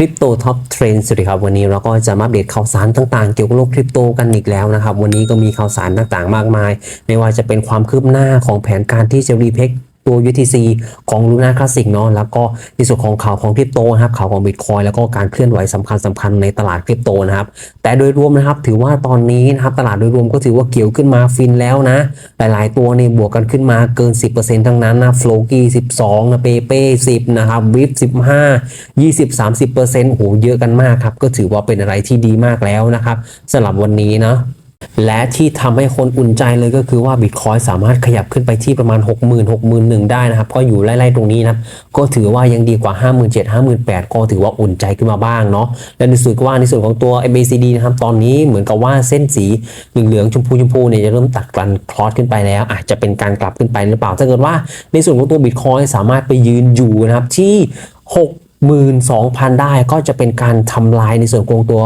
คริปโตท็อปเทรนด์สวัสดีครับวันนี้เราก็จะมาอัปเดตข่าวสารต่างๆ เกี่ยวกับโลกคริปโตกันอีกแล้วนะครับ วันนี้ก็มีข่าวสารต่างๆ มากมาย ไม่ว่าจะเป็นความคืบหน้าของแผนการที่จะรีเพก ตัว UTC ของ Luna Classic เนาะแล้วก็ในส่วนของข่าวของคริปโตนะครับข่าวของ Bitcoin แล้วก็การเคลื่อนไหวสำคัญสคัญในตลาดคริปโตนะครับแต่โดยรวมนะครับถือว่าตอนนี้นะครับตลาดโดยรวมก็ถือว่าเกี่ยวขึ้นมาฟินแล้วนะหลายๆ ตัวเนี่ยบวกกันขึ้นมาเกิน 10%ทั้งนั้นนะโฟลกี้12นะเปเป้10นะครับวิฟ15 20 30%โหเยอะกันมากครับก็ถือว่าเป็นอะไรที่ดีมากแล้วนะครับสำหรับวันนี้นะ และที่ทำให้คนอุ่นใจเลยก็คือว่า Bitcoin สามารถขยับขึ้นไปที่ประมาณ 60,000 61,000 ได้นะครับ ก็อยู่ไล่ๆตรงนี้นะก็ถือว่ายังดีกว่า 57,000 58,000ก็ถือว่าอุ่นใจขึ้นมาบ้างเนาะและในส่วนว่าในส่วนของตัว MACD นะครับตอนนี้เหมือนกับว่าเส้นสีเหลืองๆชมพูชมพูเนี่ยจะเริ่มตัดกันคลอสขึ้นไปแล้ว อาจจะเป็นการกลับขึ้นไปหรือเปล่าถ้าเกิดว่า ในส่วนของตัว Bitcoin สามารถไปยืนอยู่นะครับที่6 12,000 ได้ก็จะเป็นการทำลายในส่วนของตัว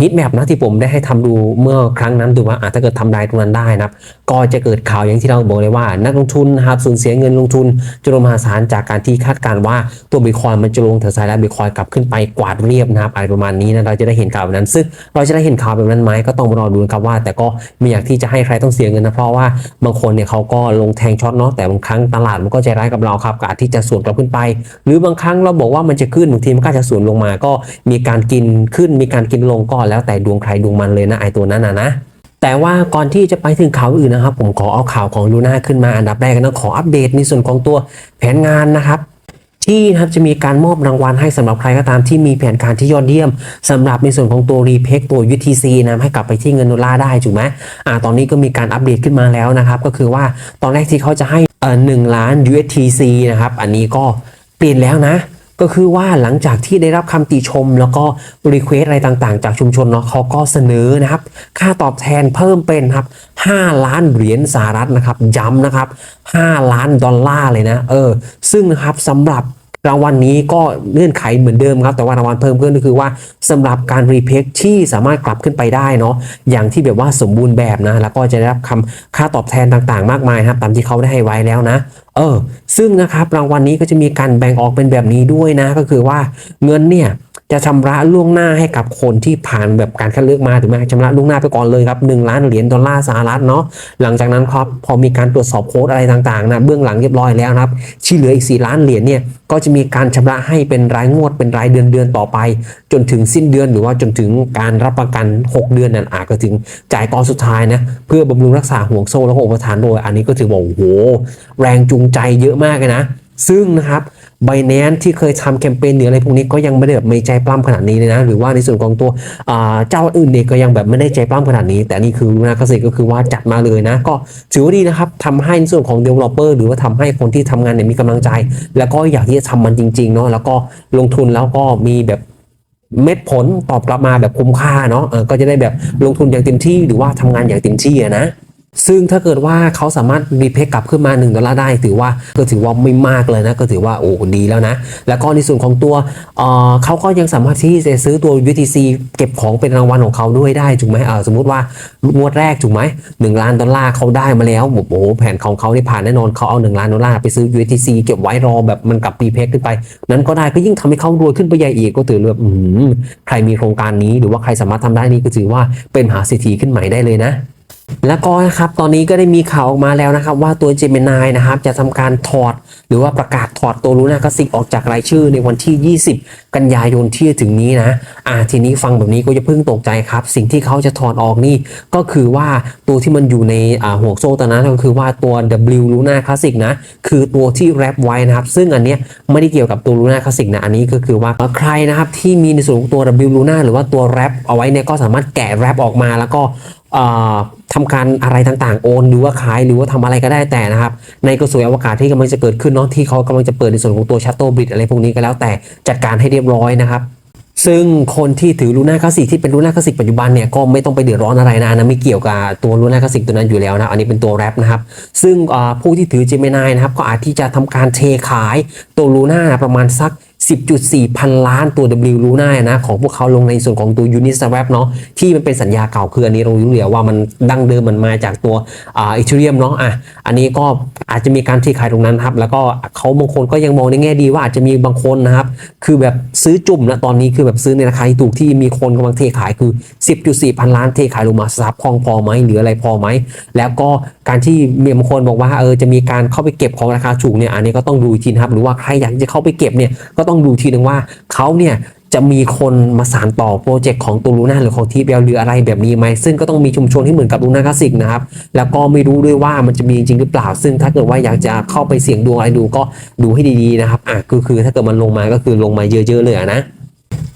ฮิตแมปนะที่ผมได้ให้ทำดูเมื่อครั้งนั้นดูว่าอะถ้าเกิดทำลายตรงนั้นได้นะครับ ก็จะเกิดข่าวอย่างที่เราบอกเลยว่า นักลงทุนนะครับสูญเสียเงินลงทุนจำนวนมหาศาลจากการที่คาดการว่าตัวบิตคอยมันจะลงแถวซ้ายและบิตคอยกลับขึ้นไปกวาดเรียบนะครับอะไรประมาณนี้นะเราจะได้เห็นข่าวแบบนั้นซึ่งเราจะได้เห็นข่าวแบบนั้นไหมก็ต้องรอดูนะครับว่า แต่ก็ไม่อยากที่จะให้ใครต้องเสียเงินนะเพราะว่าบางคนเนี่ยเขาก็ลงแทงช็อตเนาะแต่บางครั้งตลาดมันก็ใจร้ายกับเราครับก็อาจที่จะสวนกลับขึ้นไป หรือบางครั้งเราบอกว่ามันจะขึ้นบางทีมันก็จะสวนลงมา ก็มีการกินขึ้นมีการกินลงก็แล้วแต่ดวงใครดวงมันเลยนะไอตัวนั้นนะนะแต่ว่าก่อนที่จะไปถึงข่าวอื่นนะครับ ผมขอเอาข่าวของลูน่าขึ้นมาอันดับแรกนะขออัปเดตในส่วนของตัวแผนงานนะครับที่นะครับจะมีการมอบรางวัลให้สำหรับใครก็ตามที่มีแผนการที่ยอดเยี่ยมสำหรับในส่วนของตัวรีเพคตัว UTC นะให้กลับไปที่เงินดอลลาร์ได้ถูกไหมอ่าตอนนี้ก็มีการอัปเดตขึ้นมาแล้วนะครับ ก็คือว่าตอนแรกที่เขาจะให้เอ่อหนึ่งล้าน USTC นะครับ อันนี้ก็เปลี่ยนแล้วนะ ก็คือว่าหลังจากที่ได้รับคำติชม แล้วก็รีเควสอะไรต่างๆ จากชุมชนเนาะเขาก็เสนอนะครับ ค่าตอบแทนเพิ่มเป็นครับ 5 ล้านเหรียญสหรัฐนะครับ ย้ำนะครับ 5 ล้านดอลลาร์เลยนะ เออ ซึ่งนะครับสำหรับ รางวัลนนี้ก็เลื่อนไขเหมือนเดิมครับ แต่ว่ารางวัลเพิ่มขึ้นก็คือว่าสำหรับการรีเพคที่สามารถกลับขึ้นไปได้เนาะอย่างที่แบบว่าสมบูรณ์แบบนะ แล้วก็จะได้รับคาค่าตอบแทนต่างๆ มากมายครับตามที่เขาได้ให้ไว้แล้วนะ เออ ซึ่งนะครับรางวัลนนี้ก็จะมีการแบ่งออกเป็นแบบนี้ด้วยนะ ก็คือว่าเงินเนี่ย จะชำระล่วงหน้าให้กับคนที่ผ่านแบบการคัดเลือกมาถูกไหมชำระล่วงหน้าไปก่อนเลยครับ1ล้านเหรียญดอลลาร์สหรัฐเนาะหลังจากนั้นครับพอมีการตรวจสอบโค้ดอะไรต่างๆนะเบื้องหลังเรียบร้อยแล้วครับที่เหลืออีก 4 ล้านเหรียญเนี่ยก็จะมีการชำระให้เป็นรายงวดเป็นรายเดือนเดือนต่อไป จนถึงสิ้นเดือนหรือว่าจนถึงการรับประกัน 6 เดือนนั่นอาจก็ถึงจ่ายตอนสุดท้ายนะเพื่อบำรุงรักษาห่วงโซ่และก็อุปทานโดยอันนี้ก็ถือว่าโอ้โหแรงจูงใจเยอะมากเลยนะ ซึ่งนะครับ ไบแนนที่เคยทำแคมเปญหรืออะไรพวกนี้ก็ยังไม่ได้แบบไม่ใจปล้ำขนาดนี้เลยนะ หรือว่าในส่วนของตัวเจ้าอื่นเนี่ยก็ยังแบบไม่ได้ใจปล้ำขนาดนี้ แต่นี่คือนาคาสิก็คือว่าจัดมาเลยนะ ก็ถือว่าดีนะครับทำให้ในส่วนของ developer หรือว่าทำให้คนที่ทำงานเนี่ยมีกำลังใจ แล้วก็อยากที่จะทำมันจริงๆเนาะแล้วก็ลงทุนแล้วก็มีแบบเม็ดผลตอบกลับมาแบบคุ้มค่าเนาะก็จะได้แบบลงทุนอย่างเต็มที่หรือว่าทำงานอย่างเต็มที่นะ ซึ่งถ้าเกิดว่าเขาสามารถรีเพคกลับขึ้นมา 1 ดอลลาร์ได้ ถือว่าก็ถือว่าไม่มากเลยนะ ก็ถือว่าโอ้ดีแล้วนะ แล้วก็ในส่วนของตัวเเขาก็ยังสามารถที่จะซื้อตัว UTC เก็บของเป็นรางวัลของเขาด้วยได้ถูกไหมเออสมมุติว่างวดแรกถูกไหมหนึ่งล้านดอลลาร์เขาได้มาแล้วโอ้โหแผนของเขาที่ผ่านแน่นอนเขาเอา1ล้านดอลลาร์ไปซื้อ UTC เก็บไว้รอแบบมันกลับรีเพคขึ้นไป นั้นก็ได้ก็ยิ่งทำให้เขารวยขึ้นไปใหญ่อีกก็ถือว่าใครมีโครงการนี้หรือว่าใครสามารถทำได้นี่ก็ถือว่าเป็นหาเศรษฐีขึ้นใหม่ได้เลยนะ แล้วก็นะครับตอนนี้ก็ได้มีข่าวออกมาแล้วนะครับว่าตัว Gemini นะครับจะทำการถอด หรือว่าประกาศถอดตัวลูน่าคลาสสิกออกจากรายชื่อในวันที่ 20 กันยายนที่จะถึงนี้นะอ่าทีนี้ฟังแบบนี้ก็จะเพิ่งตกใจครับ สิ่งที่เขาจะถอดออกนี่ก็คือว่าตัวที่มันอยู่ในอ่าห่วงโซ่ตอนนั้นก็คือว่าตัว W Luna Classic นะคือตัวที่แรปไว้นะครับซึ่งอันเนี้ยไม่ได้เกี่ยวกับตัว Luna Classic นะอันนี้ก็คือว่าใครนะครับที่มีในส่วนของตัว W Luna หรือว่าตัวแรปเอาไว้เนี่ยก็สามารถแกะแรปออกมาแล้วก็ ทำการอะไรต่างๆ โอนหรือว่าขายหรือว่าทำอะไรก็ได้แต่นะครับ ในกระทรวงอวกาศที่กำลังจะเกิดขึ้นเนาะที่เขากำลังจะเปิดในส่วนของตัวชัตโตบิดอะไรพวกนี้ก็แล้วแต่จัดการให้เรียบร้อยนะครับซึ่งคนที่ถือลูน่าคลาสสิกที่เป็นลูน่าคลาสสิกปัจจุบันเนี่ยก็ไม่ต้องไปเดือดร้อนอะไรนะนะไม่เกี่ยวกับตัวลูน่าคลาสสิกตัวนั้นอยู่แล้วนะ อันนี้เป็นตัวแรปนะครับ ซึ่งผู้ที่ถือ Gemini นะครับก็อาจที่จะทำการเทขายตัวลูน่าประมาณสัก 10.4 พันล้านตัว W Luna นะ ของพวกเขาลงในส่วนของตัว Uniswap เนาะที่มันเป็นสัญญาเก่าคืออันนี้เรารู้อยู่แล้วว่ามันดั้งเดิมมันมาจากตัวอ่า Ethereum เนาะอะอันนี้ก็อาจจะมีการเทขายตรงนั้นครับ แล้วก็เขาบางคนก็ยังมองในแง่ดีว่าอาจจะมีบางคนนะครับ คือแบบซื้อจุ่มนะตอนนี้คือแบบซื้อในราคาที่ถูกที่มีคนกำลังเทขายคือ 10.4 พันล้านเทขายลงมาซับคลองพอไหมหรืออะไรพอไหมแล้วก็การที่มีบางคนบอกว่าเออจะมีการเข้าไปเก็บของราคาถูกเนี่ยอันนี้ก็ต้องดูทีนะครับหรือว่าใครอยากจะเข้าไปเก็บเนี่ยก็ต้องดูทีนึงว่าเขาเนี่ยจะมีคนมาสานต่อโปรเจกต์ของตัวลูน่าหรือของทีเบลหรืออะไรแบบนี้ไหมซึ่งก็ต้องมีชุมชนที่เหมือนกับลูน่าคลาสสิกนะครับ แล้วก็ไม่รู้ด้วยว่ามันจะมีจริงหรือเปล่า ซึ่งถ้าเกิดว่าอยากจะเข้าไปเสี่ยงดวงอะไรดูก็ดูให้ดีๆนะครับอะก็คือถ้าเกิดมันลงมาก็คือลงมาเยอะๆเลยนะ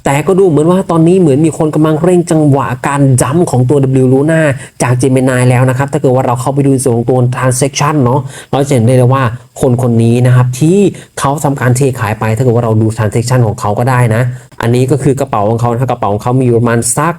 แต่ก็ดูเหมือนว่าตอนนี้เหมือนมีคนกำลังเร่งจังหวะการจัมของตัว W Luna จาก Gemini แล้วนะครับ ถ้าเกิดว่าเราเข้าไปดูในส่วนของตัว transaction เนาะเราจะเห็นได้เลยว่าคนคนนี้นะครับ ที่เขาทำการเทขายไป ถ้าเกิดว่าเราดู transaction ของเขาก็ได้นะ อันนี้ก็คือกระเป๋าของเขาถ้ากระเป๋าของเขามีอยู่ประมาณสัก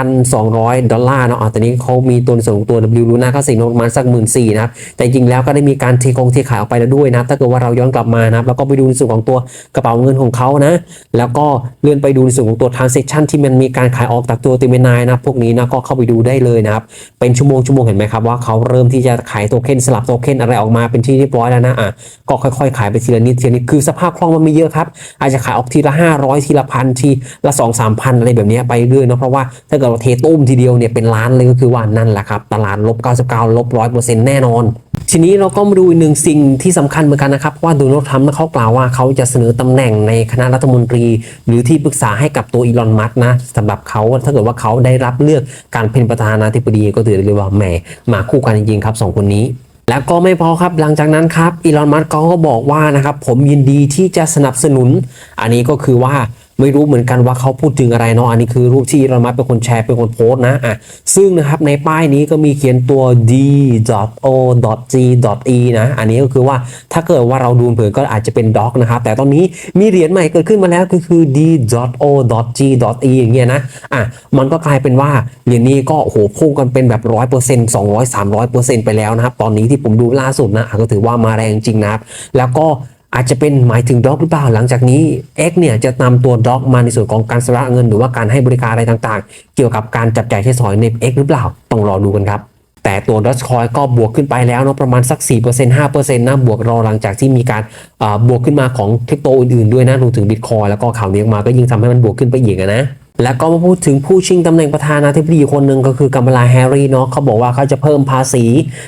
18,200 ดอลลาร์เนาะตอนนี้เขามีตัวส่วนของตัว W Luna ก็สิงประมาณสัก 1 4ื่นนะครับแต่จริงแล้วก็ได้มีการเทคงเทขายออกไปแล้วด้วยนะถ้าเกิดว่าเราย้อนกลับมานะครับแล้วก็ไปดูในส่วนของตัวกระเป๋าเงินของเขานะ แล้วก็เลื่อนไปดูในส่วนของตัว transaction ที่มันมีการขายออกจากตัวติเมนายนะพวกนี้นะก็เข้าไปดูได้เลยนะครับ เป็นชั่วโมงชั่วโมงเห็นไหมครับว่าเขาเริ่มที่จะขายโทเค็นสลับโทเค็นอะไรออกมาเป็นที่เรียบร้อยแล้วนะอะก็ค่อยๆ ขายไปทีละนิดทีละนิดคือสภาพคล่องมันไม่เยอะครับ อาจจะขายออกทีละ 500 ทีละพันทีละ2 3พันอะไรแบบนี้ไปเรื่อยเนาะเพราะว่าถ้าเกิดเราเทตุ้มทีเดียวเนี่ยเป็นล้านเลยก็คือว่านั่นแหละครับตลาดลบ 99ลบ100%แน่นอน ทีนี้เราก็มาดูอีกหนึ่งสิ่งที่สำคัญเหมือนกันนะครับว่าโดนัลด์ทรัมป์เขากล่าวว่าเขาจะเสนอตำแหน่งในคณะรัฐมนตรี หรือที่ปรึกษาให้กับตัวอีลอนมัสนะสำหรับเขาถ้าเกิดว่าเขาได้รับเลือกการเป็นประธานาธิบดีก็ถือได้เลยว่าแหมมาคู่กันจริงๆครับสองคนนี้แล้วก็ไม่พอครับหลังจากนั้นครับอีลอนมัสก์เขาก็บอกว่านะครับผมยินดีที่จะสนับสนุน อันนี้ก็คือว่า ไม่รู้เหมือนกันว่าเขาพูดถึงอะไรเนาะอันนี้คือรูปที่อีลอนมัสเป็นคนแชร์เป็นคนโพสต์นะอะซึ่งนะครับในป้ายนี้ก็มีเขียนตัว d.o.g.e นะอันนี้ก็คือว่าถ้าเกิดว่าเราดูเผื่อก็อาจจะเป็น doc นะครับแต่ตอนนี้มีเหรียญใหม่เกิดขึ้นมาแล้วก็คือ d.o.g.e อย่างเงี้ยนะอะมันก็กลายเป็นว่าเหรียญนี้ก็โหพุ่งกันเป็นแบบร้อยเปอร์เซ็นต์สองร้อยสามร้อยเปอร์เซ็นต์ไปแล้วนะครับตอนนี้ที่ผมดูล่าสุดนะก็ถือว่ามาแรงจริงนะครับแล้วก็ อาจจะเป็นหมายถึงด็อกหรือเปล่าหลังจากนี้ X เนี่ยจะนำตัวด็อกมาในส่วนของการสละเงิน หรือว่าการให้บริการอะไรต่างๆ เกี่ยวกับการจับจ่ายใช้สอยใน X หรือเปล่า ต้องรอดูกันครับ แต่ตัวดอทคอยก็บวกขึ้นไปแล้วเนาะประมาณสัก 4% 5%นะบวกรอหลังจากที่มีการบวกขึ้นมาของคริปโตอื่นๆด้วยนะรวมถึงบิตคอยแล้วก็ข่าวนี้ออกมาก็ยิ่งทำให้มันบวกขึ้นไปอีกนะ แล้วก็มาพูดถึงผู้ชิงตำแหน่งประธานาธิบดีคนหนึ่งก็คือกัมมาลาแฮร์รี่เนาะเขาบอกว่าเขาจะเพิ่มภาษี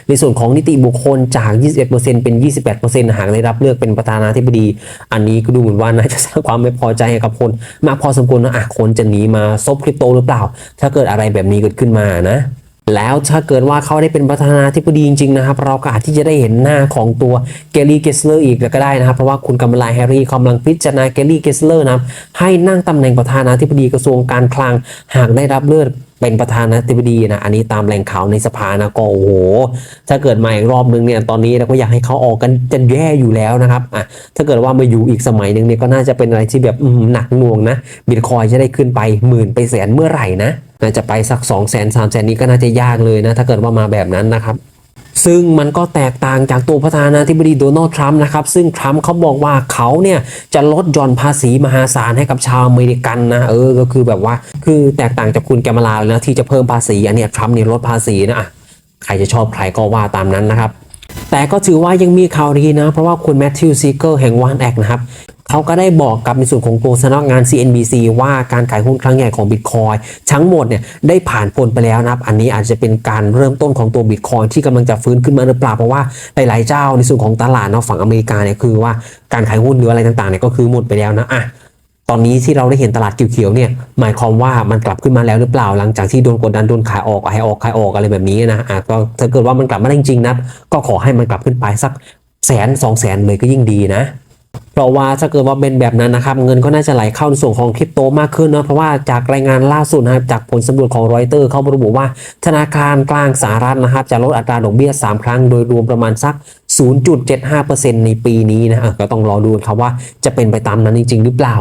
ในส่วนของนิติบุคคลจาก 21%เป็น 28%หากได้รับเลือกเป็นประธานาธิบดี อันนี้ก็ดูเหมือนว่าน่าจะสร้างความไม่พอใจให้กับคนมากพอสมควรนะอะคนจะหนีมาซบคริปโตหรือเปล่า ถ้าเกิดอะไรแบบนี้เกิดขึ้นมานะ แล้วถ้าเกิดว่าเขาได้เป็นประธานาธิบดีจริงๆนะครับ เราก็อาจที่จะได้เห็นหน้าของตัวเกลลี่เกสเลอร์อีกก็ได้นะครับ เพราะว่าคุณกัมมาลาแฮร์รี่กำลังพิจารณาเกลลี่เกสเลอร์นะให้นั่งตำแหน่งประธานาธิบดีกระทรวงการคลังหากได้รับเลือกเป็นประธานาธิบดีนะอันนี้ตามแหล่งข่าวในสภานะก็โอ้โห ถ้าเกิดมาอีกรอบนึงเนี่ยตอนนี้เราก็อยากให้เขาออกกันจะแย่อยู่แล้วนะครับอะถ้าเกิดว่ามาอยู่อีกสมัยหนึ่งเนี่ยก็น่าจะเป็นอะไรที่แบบหนักหน่วงนะบิตคอยจะได้ขึ้นไปหมื่นไปแสนเมื่อไหร่นะ น่าจะไปสัก 2 0 0 0 0 0 3 0 0 0 นี้ก็น่าจะยากเลยนะ ถ้าเกิดว่ามาแบบนั้นนะครับ ซึ่งมันก็แตกต่างจากตัวประธานาธิบดีโดนัลด์ทรัมป์นะครับ ซึ่งทรัมป์เขาบอกว่าเขาเนี่ยจะลดหย่อนภาษีมหาศาลให้กับชาวอเมริกันนะ เออ ก็คือแบบว่า คือแตกต่างจากคุณแกมาลาเลยนะที่จะเพิ่มภาษี อันนี้ทรัมป์เนี่ยลดภาษีนะใครจะชอบใครก็ว่าตามนั้นนะครับแต่ก็ถือว่ายังมีข่าวดีนะ เพราะว่าคุณแมทธิวซีเกอร์แห่งวันแอคนะครับ เขาก็ได้บอกกับในส่วนของตัวสำนักงาน CNBC ว่าการขายหุ้นครั้งใหญ่ของ Bitcoin ทั้งหมดเนี่ยได้ผ่านพ้นไปแล้วนะครับ อันนี้อาจจะเป็นการเริ่มต้นของตัว Bitcoin ที่กำลังจะฟื้นขึ้นมาหรือเปล่าเพราะว่าหลายๆเจ้าในส่วนของตลาดเนาะฝั่งอเมริกาเนี่ยคือว่าการขายหุ้นหรืออะไรต่างๆเนี่ยก็คือหมดไปแล้วนะอะตอนนี้ที่เราได้เห็นตลาดเขียวๆเนี่ยหมายความว่ามันกลับขึ้นมาแล้วหรือเปล่าหลังจากที่โดนกดดันโดนขายออกขายออกขายออกอะไรแบบนี้นะอะก็ถ้าเกิดว่ามันกลับมาได้จริงๆนะก็ขอให้มันกลับขึ้นไปสักแสนสองแสนเลยก็ยิ่งดีนะ เพราะว่าถ้าเกิดว่าเป็นแบบนั้นนะครับเงินก็น่าจะไหลเข้าในส่วนของคริปโตมากขึ้นนะเพราะว่าจากรายงานล่าสุดนะครับจากผลสำรวจของรอยเตอร์เขาระบุว่า ธนาคารกลางสหรัฐนะครับจะลดอัตราดอกเบี้ย 3 ครั้งโดยรวมประมาณสัก 0.75%ในปีนี้นะะก็ต้องรอดูครับว่าจะเป็นไปตามนั้นจริง ๆ หรือเปล่า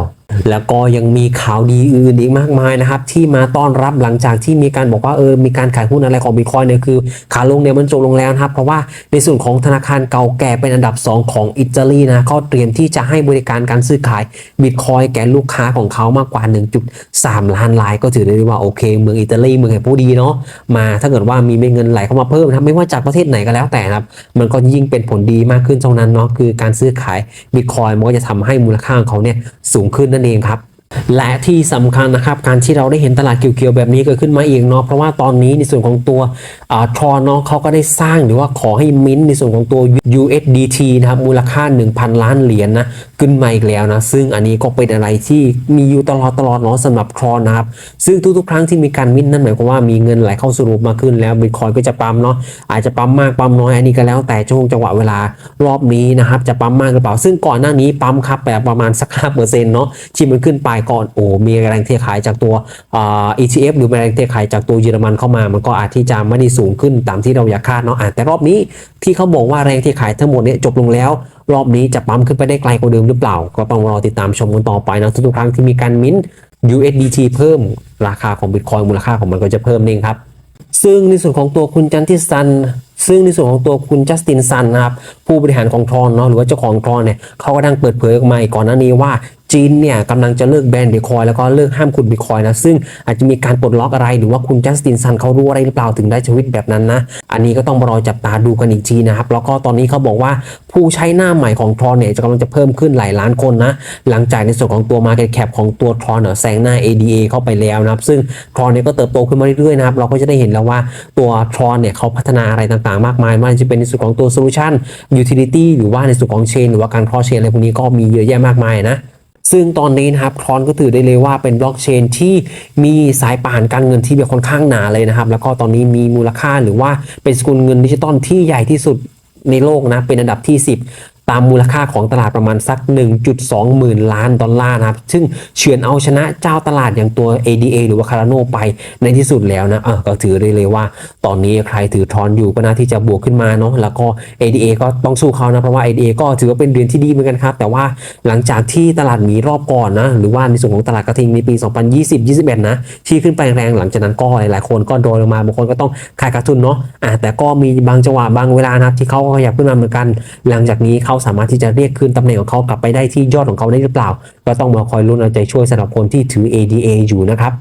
แล้วก็ยังมีข่าวดีอื่นอีกมากมายนะครับ ที่มาต้อนรับหลังจากที่มีการบอกว่าเออมีการขายหุ้นอะไรของบิตคอยเนี่ยคือ ขาลงเนี่ยมันจบลงแล้วนะครับ เพราะว่าในส่วนของธนาคารเก่าแก่เป็นอันดับ 2 ของอิตาลีนะเขาเตรียมที่จะให้บริการการซื้อขายบิตคอยแก่ลูกค้าของเขามากกว่า 1.3 ล้านราย ก็ถือได้ว่าโอเค เมืองอิตาลีเมืองแห่งผู้ดีเนาะมาถ้าเกิดว่ามีเงินไหลเข้ามาเพิ่มนะไม่ว่าจากประเทศไหนก็แล้วแต่นะครับมันก็ยิ่งเป็นผลดีมากขึ้นเท่านั้นเนาะคือการซื้อขายบิตคอยมันก็จะทำให้มูลค่าของเขาเนี่ยสูงขึ้นนั่นเองครับและที่สำคัญนะครับการที่เราได้เห็นตลาดเกี่ยวๆแบบนี้เกิดขึ้นมาเองเนาะเพราะว่าตอนนี้ในส่วนของตัวทรอนเนาะเขาก็ได้สร้างหรือว่าขอให้มิ้นท์ในส่วนของตัว USDT นะครับมูลค่า 1,000 ล้านเหรียญนนะ ขึ้นมาอีกแล้วนะ ซึ่งอันนี้ก็เป็นอะไรที่มีอยู่ตลอดตลอดเนาะสำหรับทรอนนะครับ ซึ่งทุกๆ ครั้งที่มีการมิ้นท์นั่นหมายความว่ามีเงินไหลเข้าสรุปมากขึ้นแล้วบิตคอยก็จะปั๊มเนาะอาจจะปั๊มมากปั๊มน้อยอันนี้ก็แล้วแต่ช่วงจังหวะเวลารอบนี้นะครับ จะปั๊มมากหรือเปล่า ซึ่งก่อนหน้านี้ปั๊มครับแบบประมาณสัก5%เปอร์เซ็นต์เนาะที่มันขึ้นไปก่อนโอ้มีแรงเทขายจากตัวอ่า ETF หรือแรงเทขายจากตัวเยอรมันเข้ามา มันก็อาจที่จะไม่ได้สูงขึ้นตามที่เราอยากคาดเนาะอะแต่รอบนี้ที่เขาบอกว่าแรงเทขายทั้งหมดเนี่ยจบลงแล้ว รอบนี้จะปั๊มขึ้นไปได้ไกลกว่าเดิมหรือเปล่า ก็ต้องรอติดตามชมกันต่อไปนะทุกๆครั้งที่มีการมิ้นท์ USDT เพิ่มราคาของ Bitcoin มูลค่าของมันก็จะเพิ่มเองครับ ซึ่งในส่วนของตัวคุณจันทิสันซึ่งในส่วนของตัวคุณจัสตินซันนะครับผู้บริหารของทรอนเนาะหรือว่าเจ้าของทรอนเนี่ยเขาก็ดังเปิดเผยออกมาอีกก่อนหน้านี้ว่า จีนเนี่ยกำลังจะเลิกแบนบิตคอยแล้วก็เลิกห้ามขุดบิตคอยนะ ซึ่งอาจจะมีการปลดล็อกอะไรหรือว่าคุณจัสตินซันเขารู้อะไรหรือเปล่าถึงได้ชีวิตแบบนั้นนะ อันนี้ก็ต้องรอจับตาดูกันอีกทีนะครับ แล้วก็ตอนนี้เขาบอกว่าผู้ใช้หน้าใหม่ของทรอนเนี่ยจะกำลังจะเพิ่มขึ้นหลายล้านคนนะ หลังจากในส่วนของตัว Market Cap ของตัวทรอนเนี่ยแซงหน้า ADA เข้าไปแล้วนะครับ ซึ่งทรอนเนี่ยก็เติบโตขึ้นมาเรื่อยๆนะครับ เราก็จะได้เห็นแล้วว่าตัวทรอนเนี่ยเขาพัฒนาอะไรต่างๆ มากมายไม่ว่าจะเป็นในส่วนของตัวโซลูชัน utility หรือว่าในส่วนของเชนหรือว่าการ cross chain อะไรพวกนี้ก็มีเยอะแยะมากมายนะ ซึ่งตอนนี้นะครับครอนก็ถือได้เลยว่าเป็นบล็อกเชนที่มีสายป่านการเงินที่แบบค่อนข้างหนาเลยนะครับ แล้วก็ตอนนี้มีมูลค่าหรือว่าเป็นสกุลเงินดิจิตอลที่ใหญ่ที่สุดในโลกนะเป็นอันดับที่ 10 ตามมูลค่าของตลาดประมาณสัก 1.2 หมื่นล้านดอลลาร์นะครับ ซึ่งเฉือนเอาชนะเจ้าตลาดอย่างตัว ADA หรือว่า Cardano ไปในที่สุดแล้วนะอะก็ถือได้เลยว่า ตอนนี้ใครถือทรอนอยู่ก็น่าที่จะบวกขึ้นมาเนาะ แล้วก็ ADA ก็ต้องสู้เขานะ เพราะว่า ADA ก็ถือว่าเป็นเหรียญที่ดีเหมือนกันครับ แต่ว่าหลังจากที่ตลาดหมีรอบก่อนนะ หรือว่าในส่วนของตลาดกระทิงในปี 2020-21 นะ ที่ขึ้นไปแรงหลังจากนั้นก็หลายๆคนก็โดนลงมา บางคนก็ต้องขายขาดทุนเนาะอะแต่ก็มีบางจังหวะบางเวลานะครับที่เขาก็ขยับขึ้นมาเหมือนกัน หลังจากนี้เขาสามารถที่จะเรียกคืนตำแหน่งของเขากลับไปได้ที่ยอดของเขาได้หรือเปล่า ก็ต้องมาคอยลุ้นเอาใจช่วยสำหรับคนที่ถือ ADA อยู่นะครับ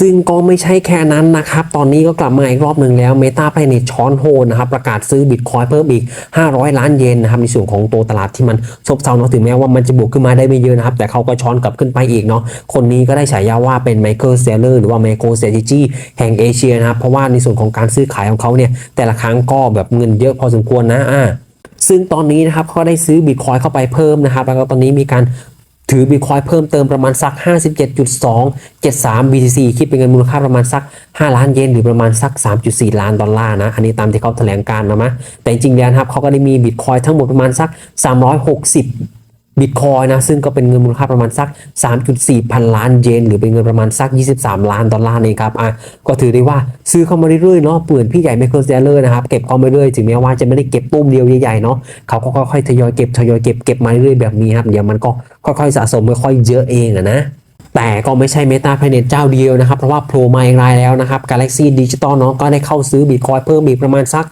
ซึ่งก็ไม่ใช่แค่นั้นนะครับ ตอนนี้ก็กลับมาอีกรอบหนึ่งแล้ว Meta p l a n e t ช้อนโฮนะครับ ประกาศซื้อบิตคอยเพิ่มอีก 500 ล้านเยนนะครับ ในส่วนของตัวตลาดที่มันซบเซาเนาะถึงแม้ว่ามันจะบวกขึ้นมาได้ไม่เยอะนะครับ แต่เขาก็ช้อนกลับขึ้นไปอีกเนาะคนนี้ก็ได้ฉายาว่าเป็น Michael Saylor หรือว่า Micro Strategy แห่งเอเชียนะครับ เพราะว่าในส่วนของการซื้อขายของเขาเนี่ยแต่ละครั้งก็แบบเงินเยอะพอสมควรนะอ่า ซึ่งตอนนี้นะครับเขาได้ซื้อบิตคอยเข้าไปเพิ่มนะครับ แล้วก็ตอนนี้มีการถือบิตคอยเพิ่มเติมประมาณสัก 57.273 BTC คิดเป็นเงินมูลค่าประมาณสัก 5 ล้านเยนหรือประมาณสัก 3.4 ล้านดอลลาร์นะ อันนี้ตามที่เขาแถลงการนะมะแต่จริงๆแล้วนะครับเขาก็ได้มีบิตคอยทั้งหมดประมาณสัก 360 บิตคอยนะซึ่งก็เป็นเงินมูลค่าประมาณสัก 3.4 พันล้านเยนหรือเป็นเงินประมาณสัก 23 ล้านดอลลาร์เองครับอะก็ถือได้ว่าซื้อเข้ามาเรื่อยๆเนาะเปื่อนพี่ใหญ่ไมเคิลเซเลอร์นะครับเก็บเข้ามาเรื่อยถึงแม้ว่าจะไม่ได้เก็บตุ้มเดียวใหญ่ๆเนาะเขาก็ค่อยๆทยอยเก็บทยอยเก็บเก็บมาเรื่อยๆแบบนี้ครับเดี๋ยวมันก็ค่อยๆสะสมค่อยๆเยอะเองอะนะ แต่ก็ไม่ใช่ Meta Planet เจ้าเดียวนะครับ เพราะว่าโผล่มาอีกรายแล้วนะครับ Galaxy Digital เนาะก็ได้เข้าซื้อ Bitcoin เพิ่มอีกประมาณสัก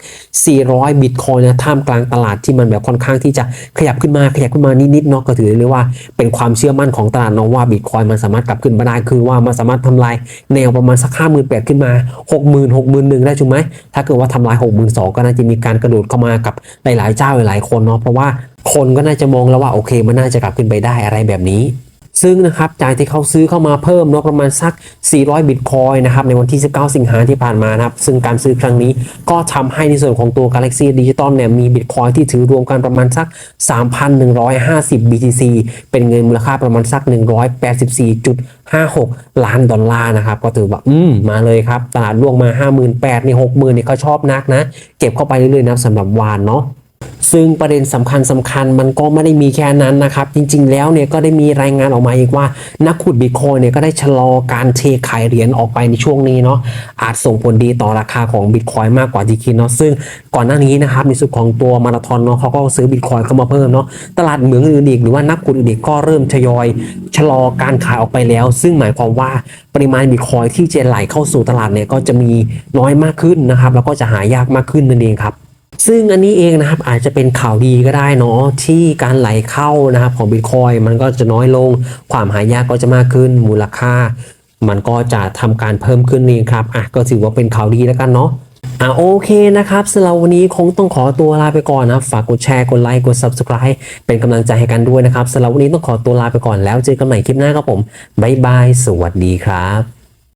400 Bitcoin นะท่ามกลางตลาดที่มันแบบค่อนข้างที่จะขยับขึ้นมาขยับขึ้นมานิดๆเนาะก็ถือได้เลยว่าเป็นความเชื่อมั่นของตลาดเนาะว่า Bitcoin มันสามารถกลับขึ้นมาได้คือว่ามันสามารถทำลายแนวประมาณสัก58,000ขึ้นมา 60,000 61,000ได้ถูกไหมถ้าเกิดว่าทำลาย 62,000ก็น่าจะมีการกระโดดเข้ามากับหลายๆเจ้าหลายๆคนเนาะเพราะว่าคนก็น่าจะมองแล้วว่าโอเคมันน่าจะกลับขึ้นไปได้อะไรแบบนี้ ซึ่งนะครับจากที่เขาซื้อเข้ามาเพิ่มนาะประมาณสัก 400 บิตคอยนะครับในวันที่ 19 สิงหาที่ผ่านมานะครับซึ่งการซื้อครั้งนี้ก็ทำให้ในส่วนของตัว Galaxy Digital เนี่ยมีบิตคอยที่ถือรวมกันประมาณสัก 3,150 BTC เป็นเงินมูลค่าประมาณสัก 184.56 ล้านดอลลาร์นะครับ ก็ถือว่า อืม มาเลยครับ ตลาดล่วงมา 58,000ใน60,000นี่เขาชอบนักนะ เก็บเข้าไปเรื่อยๆนะสำหรับวานเนาะ ซึ่งประเด็นสำคัญสำคัญมันก็ไม่ได้มีแค่นั้นนะครับ จริงๆแล้วเนี่ยก็ได้มีรายงานออกมาอีกว่า นักขุดบิตคอยเนี่ยก็ได้ชะลอการเทขายเหรียญออกไปในช่วงนี้เนาะอาจส่งผลดีต่อราคาของบิตคอยมากกว่าที่คิดเนาะซึ่งก่อนหน้านี้นะครับในส่วนของตัวมาราธอนเนาะเขาก็ซื้อบิตคอยเข้ามาเพิ่มเนาะตลาดเหมืองอื่นอีกหรือว่านักขุดอื่นอีกก็เริ่มทยอยชะลอการขายออกไปแล้ว ซึ่งหมายความว่าปริมาณบิตคอยที่จะไหลเข้าสู่ตลาดเนี่ยก็จะมีน้อยมากขึ้นนะครับแล้วก็จะหายากมากขึ้นนั่นเองครับ ซึ่งอันนี้เองนะครับอาจจะเป็นข่าวดีก็ได้เนาะที่การไหลเข้านะครับของบิตคอยมันก็จะน้อยลง ความหายากก็จะมากขึ้นมูลค่า มันก็จะทำการเพิ่มขึ้นนี่ครับอะก็ถือว่าเป็นข่าวดีแล้วกันเนาะอะโอเคนะครับสำหรับวันนี้คงต้องขอตัวลาไปก่อนนะฝากกดแชร์กดไลค์กด subscribe เป็นกำลังใจให้กันด้วยนะครับสำหรับวันนี้ต้องขอตัวลาไปก่อนแล้วเจอกันใหม่คลิปหน้าครับผมบ๊ายบายสวัสดีครับ